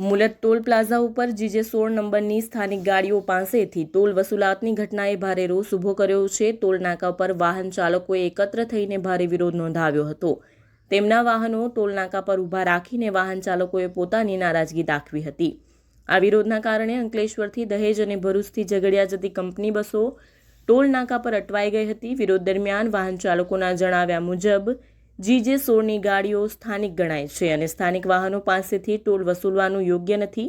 મુલત toll plaza ઉપર GJ સોળ નંબરની સ્થાનિક ગાડીઓ પાસેથી ટોલ વસૂલાતની ઘટનાએ ભારે રોષ ઊભો કર્યો છે. ટોલ નાકા પર વાહન ચાલકોએ એકત્ર થઈને ભારે વિરોધ નોંધાવ્યો હતો. તેમના વાહનો ટોલ નાકા પર ઊભા રાખીને વાહન ચાલકોએ પોતાની નારાજગી દાખવી હતી. આ વિરોધના કારણે અંકલેશ્વરથી દહેજ અને ભરૂચથી ઝઘડિયા જતી કંપની બસો ટોલ નાકા પર અટવાઈ ગઈ હતી. વિરોધ દરમિયાન વાહન ચાલકોના જણાવ્યા મુજબ જીજે સોળની ગાડીઓ સ્થાનિક ગણાય છે અને સ્થાનિક વાહનો પાસેથી ટોલ વસૂલવાનું યોગ્ય નથી.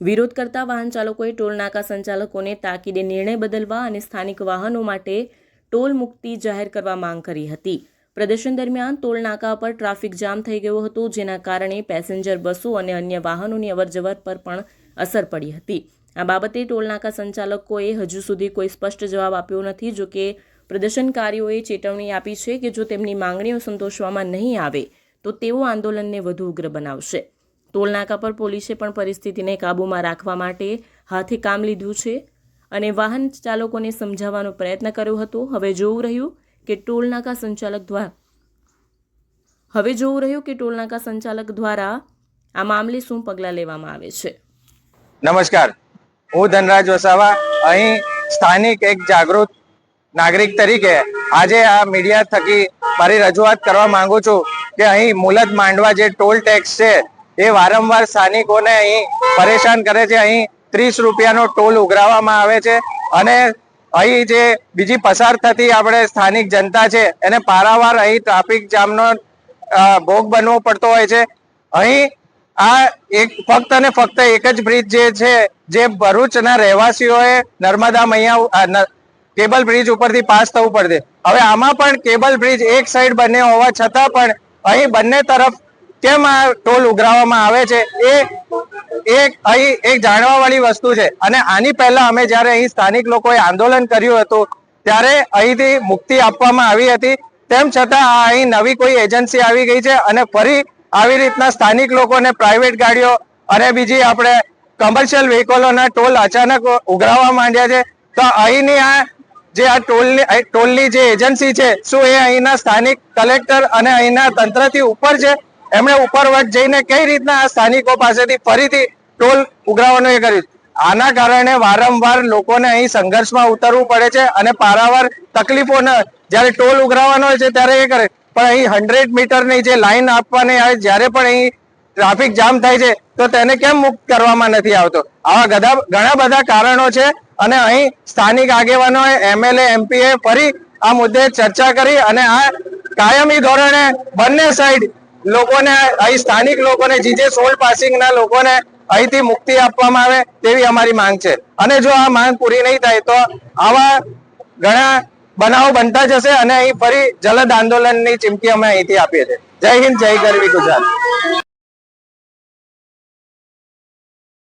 વિરોધ કરતા વાહન ચાલકોએ ટોલ નાકા સંચાલકોને તાકીદે નિર્ણય બદલવા અને સ્થાનિક વાહનો માટે ટોલ મુક્તિ જાહેર કરવા માંગ કરી હતી. પ્રદર્શન દરમિયાન ટોલ નાકા પર ટ્રાફિક જામ થઈ ગયો હતો, જેના કારણે પેસેન્જર, બસો અને અન્ય વાહનોની અવરજવર પર પણ અસર પડી હતી. આ બાબતે ટોલનાકા સંચાલકોએ હજુ સુધી કોઈ સ્પષ્ટ જવાબ આપ્યો નથી જો કે પ્રદર્શનકારીઓએ ચેતવણી આપી છે કે જો તેમની માંગણીઓ સંતોષવામાં નહીં આવે, તો તેઓ આંદોલનને વધુ ઉગ્ર બનાવશે. ટોલનાકા પર પોલીસે પણ પરિસ્થિતિને કાબૂમાં રાખવા માટે હાથે કામ લીધું છે અને વાહન ચાલકોને સમજાવવાનો પ્રયત્ન કર્યો હતો. હવે જોવું રહ્યું કે ટોલનાકા સંચાલક દ્વારા હવે જોવું રહ્યું કે ટોલનાકા સંચાલક દ્વારા આ મામલે શું પગલાં લેવામાં આવે છે. નમસ્કાર. હું ધનરાજ વસાવા, અહીં સ્થાનિક એક જાગૃત નાગરિક તરીકે આજે આ મીડિયા થકી મારી રજૂઆત કરવા માંગુ છું કે અહીં મુલત માંડવા જે ટોલ ટેક્સ છે, એ વારંવાર સ્થાનિકોને અહીં પરેશાન કરે છે. અહીં ત્રીસ રૂપિયાનો ટોલ ઉઘરાવવામાં આવે છે અને અહીં જે બીજી પસાર થતી આપણે સ્થાનિક જનતા છે, એને પારાવાર અહીં ટ્રાફિક જામનો ભોગ બનવો પડતો હોય છે. અહીં આ એક ફક્ત અને ફક્ત એક જ બ્રિજ જે છે, જે ભરૂચના રહેવાસીઓએ નર્મદા મૈયા કેબલ બ્રિજ ઉપરથી પાસ થવું પડશે. હવે આમાં પણ કેબલ બ્રિજ એક સાઈડ બંને હોવા છતાં પણ અહીં બંને તરફ કેમ આ ટોલ ઉઘરાવવામાં આવે છે એ એક અહીં એક જાણવા વાળી વસ્તુ છે. અને આની પહેલા અમે જ્યારે અહીં સ્થાનિક લોકોએ આંદોલન કર્યું હતું, ત્યારે અહીંથી મુક્તિ આપવામાં આવી હતી. તેમ છતાં આ અહીં નવી કોઈ એજન્સી આવી ગઈ છે અને ફરી આવી રીતના સ્થાનિક લોકોને પ્રાઇવેટ ગાડીઓ અને બીજી આપણે કમર્શિયલ વ્હીકલોના ટોલ અચાનક ઉઘરાવવા માંડ્યા છે. તો અહીંની આ જે આ ટોલની ટોલની જે એજન્સી છે, શું એ અહીંના સ્થાનિક કલેક્ટર અને અહીંના તંત્રથી ઉપર છે? એમણે ઉપરવટ જઈને કઈ રીતના આ સ્થાનિકો પાસેથી ફરીથી ટોલ ઉઘરાવવાનું એ કર્યું? આના કારણે વારંવાર લોકોને અહીં સંઘર્ષમાં ઉતરવું પડે છે અને પારાવાર તકલીફો જ્યારે ટોલ ઉઘરાવવાનો હોય છે ત્યારે એ કરે. પણ અહીં હંડ્રેડ મીટરની જે લાઈન આપવાની આવે જ્યારે પણ અહીં ટ્રાફિક જામ થાય છે, તો તેને કેમ મુક્ત કરવામાં નથી આવતો? આવા ઘણા બધા કારણો છે અને અહીં સ્થાનિક આગેવાનોએ એમએલએ, એમપીએ ફરી આ મુદ્દે ચર્ચા કરી અને આ કાયમી ધોરણે બંને સાઈડ લોકોને, અહીં સ્થાનિક લોકોને જીજે સોલ પાસિંગના લોકોને અહીંથી મુક્તિ આપવામાં આવે તેવી અમારી માંગ છે. અને જો આ માંગ પૂરી નહીં થાય તો આવા ઘણા બનાવો બનતા જશે અને અહીં ફરી જલદ આંદોલનની ચીમકી અમે અહીંથી આપીએ છીએ. જય હિન્દ, જય ગરવી ગુજરાત.